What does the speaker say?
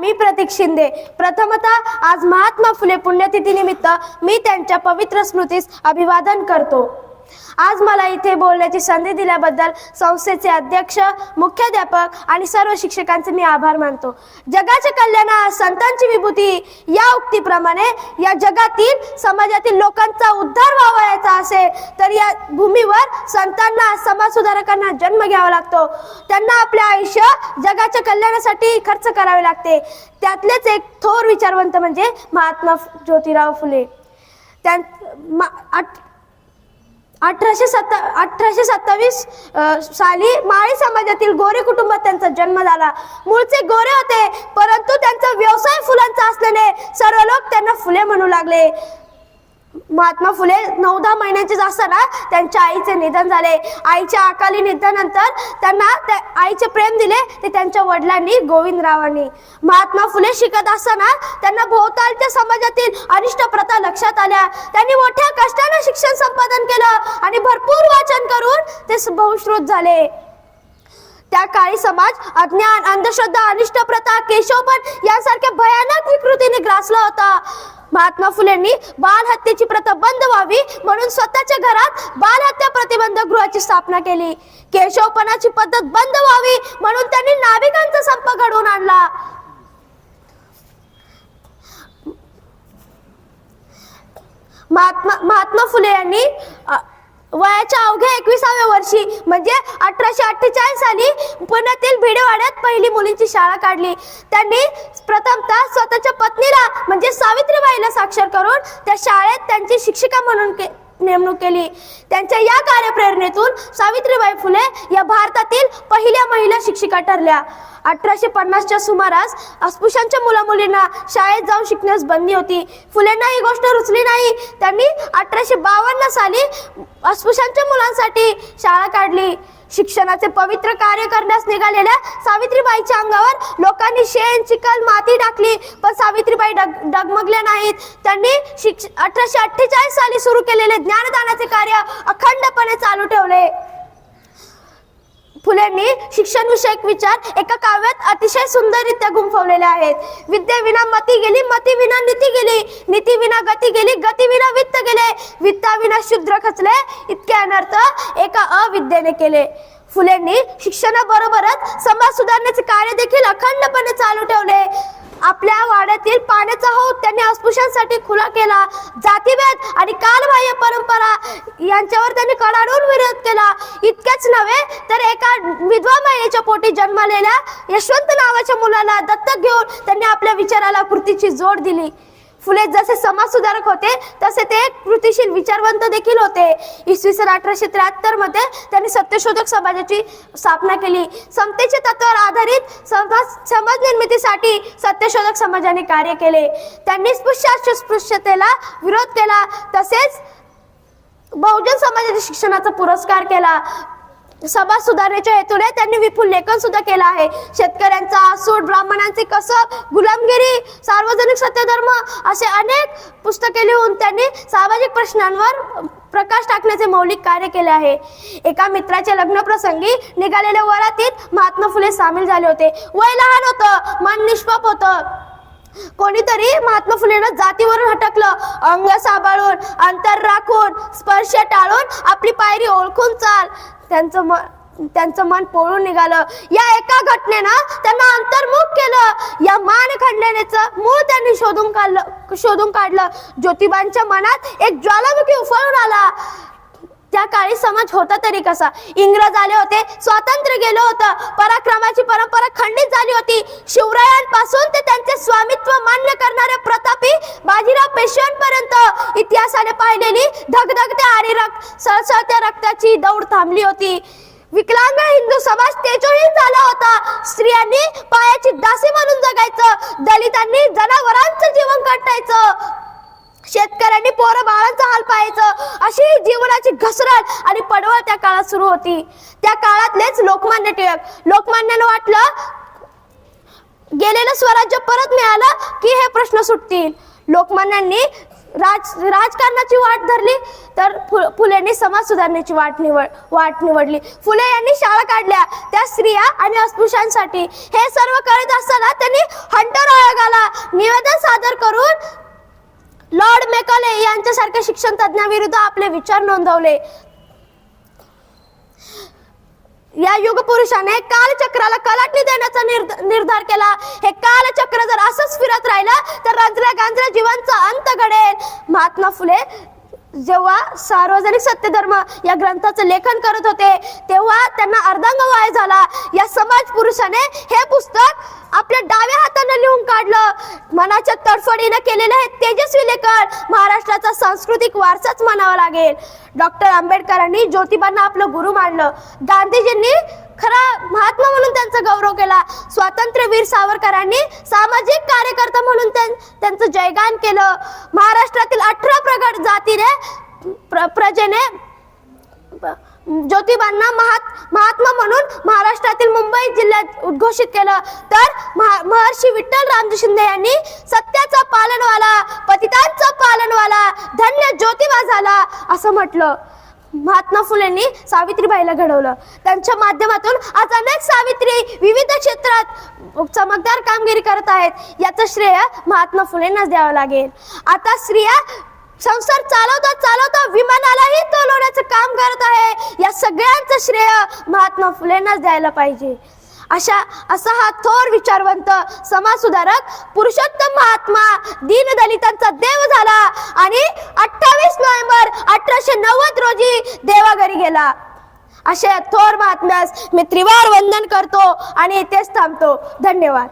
मी प्रतीक शिंदे. प्रथमतः आज महात्मा फुले पुण्यतिथी निमित्त मी त्यांच्या पवित्र स्मृतीस अभिवादन करतो. आज मला इथे बोलण्याची संधी दिल्याबद्दल संस्थेचे अध्यक्ष मुख्याध्यापक आणि सर्व शिक्षकांचे मी आभार मानतो. जगाच्या कल्याणा संतांची विभूती या उक्तीप्रमाणे या जगातील समाजातील लोकांचा उद्धार व्हावायचा असेल तर या भूमीवर संतांना समाज सुधारकांना जन्म घ्यावा लागतो. त्यांना आपले आयुष्य जगाच्या कल्याणासाठी खर्च करावे लागते. त्यातलेच एक थोर विचारवंत म्हणजे महात्मा ज्योतिराव फुले. त्यां अठराशे सत्ता अठराशे सत्तावीस साली माळी समाजातील गोरे कुटुंबात त्यांचा जन्म झाला. मूळचे गोरे होते परंतु त्यांचा व्यवसाय फुलांचा असल्याने सर्व लोक त्यांना फुले म्हणू लागले. महात्मा फुले नऊ दहा महिन्यांचे असताना त्यांच्या आईचे निधन झाले. आईच्या अकाली निधनानंतर त्यांना त्या आईचे प्रेम दिले. ते त्यांच्या वडिलांनी गोविंदरावांनी. महात्मा फुले शिकत असताना त्यांना भोवतालच्या समाजातील अनिष्ट प्रथा लक्षात आल्या. त्यांनी मोठ्या कष्टाने शिक्षण संपादन केलं आणि भरपूर वाचन करून ते बहुश्रुत झाले. त्या काळी समाज अज्ञान अंधश्रद्धा अनिष्ट प्रथा केशवपण यासारख्या भयानक विकृतीने ग्रासला होता. महात्मा फुलेंनी बाल हत्येची प्रथा बंद व्हावी म्हणून स्वतःच्या घरात बाल हत्या प्रतिबंधक गृहाची स्थापना केली. केशवपणाची पद्धत बंद व्हावी म्हणून त्यांनी नाविकांचा संप घडवून आणला. महात्मा महात्मा फुले यांनी वयाच्या अवघ्या एकविसाव्या वर्षी म्हणजे अठराशे अठ्ठेचाळीस साली पुण्यातील भिडेवाड्यात पहिली मुलींची शाळा काढली. त्यांनी प्रथमतः स्वतःच्या पत्नीला म्हणजे सावित्रीबाईला साक्षर करून त्या शाळेत त्यांची शिक्षिका म्हणून के नेमणूक केली. त्यांच्या या कार्यप्रेरणेतून सावित्रीबाई फुले या भारतातील पहिल्या महिला शिक्षिका ठरल्या. अठराशे पन्नासच्या सुमारास अस्पृश्यांच्या मुलामुलींना शाळेत जाऊन शिकण्यास बंदी होती. फुलेंना ही गोष्ट रुचली नाही. त्यांनी अठराशे बावन्न साली अस्पृश्यांच्या मुलांसाठी शाळा काढली. शिक्षणाचे पवित्र कार्य करण्यास निघालेल्या सावित्रीबाईच्या अंगावर लोकांनी शेण चिखल माती टाकली. पण सावित्रीबाई डग डगमगल्या नाहीत. त्यांनी शिक्ष अठराशे अठ्ठेचाळीस साली सुरू केलेले ज्ञानदानाचे कार्य अखंडपणे चालू ठेवले. फुलेंनी शिक्षण विषयक विचार एका काव्यात अतिशय सुंदररित्या गुंफवलेले आहेत. विद्येविना मती गेली मती विना नीती गेली. नीती विना गती गेली गती विना वित्त गेले. वित्ताविना शूद्र खचले इतके अनर्थ एका अविद्येने केले. फुलेंनी शिक्षणाबरोबरच समाज सुधारण्याचे कार्य देखील अखंडपणे चालू ठेवले. आपल्या वाड्यातील पाण्याचा हौद त्यांनी अस्पृश्यांसाठी खुला केला जातीभेद आणि कालबाह्य परंपरा यांच्यावर त्यांनी कडाडून विरोध केला. इतकेच नव्हे तर एका विधवा महिलेच्या पोटी जन्मलेल्या यशवंत नावाच्या मुलाला दत्तक घेऊन त्यांनी आपल्या विचाराला कृतीची जोड दिली. फुले जसे समाज सुधारक होते तसे ते कृतिशील विचारवंत देखील होते. इसवी सन अठराशे त्र्याहत्तरमध्ये त्यांनी सत्यशोधक समाजाची स्थापना केली. समतेच्या तत्वावर आधारित समाज समाज निर्मितीसाठी सत्यशोधक समाजाने कार्य केले. त्यांनी स्पृश्य अस्पृश्यतेला विरोध केला. तसेच बहुजन समाजाच्या शिक्षणाचा पुरस्कार केला. समाज सुधारण्याच्या हेतूने त्यांनी विपुल लेखन सुद्धा केलं आहे. शेतकऱ्यांचा सूट ब्राह्मणांचे कसब गुलामगिरी सार्वजनिक सत्यधर्म असे अनेक पुस्तके लिहून त्यांनी सामाजिक प्रश्नांवर प्रकाश टाकण्याचे मौलिक कार्य केले आहे. एका मित्राच्या लग्न प्रसंगी निघालेल्या वरातीत महात्मा फुले सामील झाले होते. वय लहान होतं मन निष्पाप होतं. कोणीतरी महात्मा फुलेंना जातीवरून हटकलं. अंग सांभाळून अंतर राखून स्पर्श टाळून आपली पायरी ओळखून चाल. त्यांचं मन त्यांचं मन पळून निघालं. या एका घटनेनं त्यांना अंतर्मुख केलं. या मान खंडनेचं मूळ त्यांनी शोधून काढलं शोधून काढलं. ज्योतिबांच्या मनात एक ज्वालामुखी उफळून आला. त्या काळी समाज होता तरी कसा? इंग्रज आले होते स्वातंत्र्य गेलो होतं पराक्रमाची परंपरा खंडित झाली होती. शिवरायांपासून ते त्यांचे स्वामित्व मान्य करणारे प्रतापी बाजीराव पेशव्यांपर्यंत इतिहासाने पाहिलेली धगधगत्या आणि रक्त सळसळत्या रक्ताची दौड थांबली होती. विकलांग हिंदू समाज तेजोहीन झाला होता. स्त्रियांनी पायाची दासी म्हणून जगायचं दलितांनी जनावरांचं जीवन कटायचं. शेतकऱ्यांनी पोरं बाळांचा हाल पाहायचं. अशी जीवनाची घसरण आणि पडवळ त्या काळात सुरू होती. त्या काळातलेच लोकमान्य टिळक. लोकमान्यानं वाटलं गेलेलं स्वराज्य परत मिळालं की हे प्रश्न सुटतील. लोकमान्यांनी राज राजकारणाची वाट धरली तर फु फुलेंनी समाज सुधारण्याची वाट निवड वाट निवडली. फुले यांनी शाळा काढल्या. त्या स्त्रिया आणि अस्पृश्यांसाठी. हे सर्व करत असताना त्यांनी हंटर आयोगाला निवेदन सादर करून लॉर्ड मेकले यांच्यासारख्या शिक्षण तज्ञाविरुद्ध आपले विचार नोंदवले. या युग पुरुषाने कालचक्राला कलाटणी देण्याचा निर्धार केला. हे कालचक्र जर असंच फिरत राहिलं तर रंजऱ्या गांजऱ्या जीवांचा अंत घडेल. महात्मा फुले जेव्हा सार्वजनिक सत्यधर्म या ग्रंथाचं लेखन करत होते तेव्हा त्यांना अर्धांग वाय झाला. या समाज पुरुषाने हे पुस्तक आपल्या डाव्या हाताने लिहून काढलं मनाच्या तडफडीनं केलेलं हे तेजस्वी लेखन महाराष्ट्राचा सांस्कृतिक वारसाच म्हणावा लागेल. डॉक्टर आंबेडकरांनी ज्योतिबांना आपलं गुरु मानलं. गांधीजींनी खरा महात्मा म्हणून त्यांचा गौरव केला. स्वातंत्र्यवीर सावरकरांनी सामाजिक कार्यकर्ता म्हणून त्यां- त्यांचं जयगान केलं. महाराष्ट्रातील अठरा प्रगत जातीने प्र, प्रजेने ज्योतिबांना महात महात्मा म्हणून महाराष्ट्रातील मुंबई जिल्ह्यात उद्घोषित केलं. तर महा- महर्षी विठ्ठल रामजी शिंदे यांनी सत्याचा पालनवाला पतितांचा पालनवाला धन्य ज्योतिबा झाला असं म्हटलं. महात्मा फुलेंनी सावित्रीबाईला घडवलं. त्यांच्या माध्यमातून आज अनेक सावित्री विविध क्षेत्रात चमकदार कामगिरी करत आहेत. याचं श्रेय महात्मा फुलेंनाच द्यावं लागेल. आता स्त्रिया संसार चालवता चालवता विमानालाही तोलवण्याचं काम करत आहे. या सगळ्यांचं श्रेय महात्मा फुलेंनाच द्यायला पाहिजे. अशा असा हा थोर विचारवंत समाजसुधारक पुरुषोत्तम महात्मा दीनदलितांचा देव झाला आणि अठ्ठावीस नोव्हेंबर अठराशे नव्वद रोजी देवाघरी गेला. अशा थोर महात्म्यास मी त्रिवार वंदन करतो आणि इथेच थांबतो. धन्यवाद.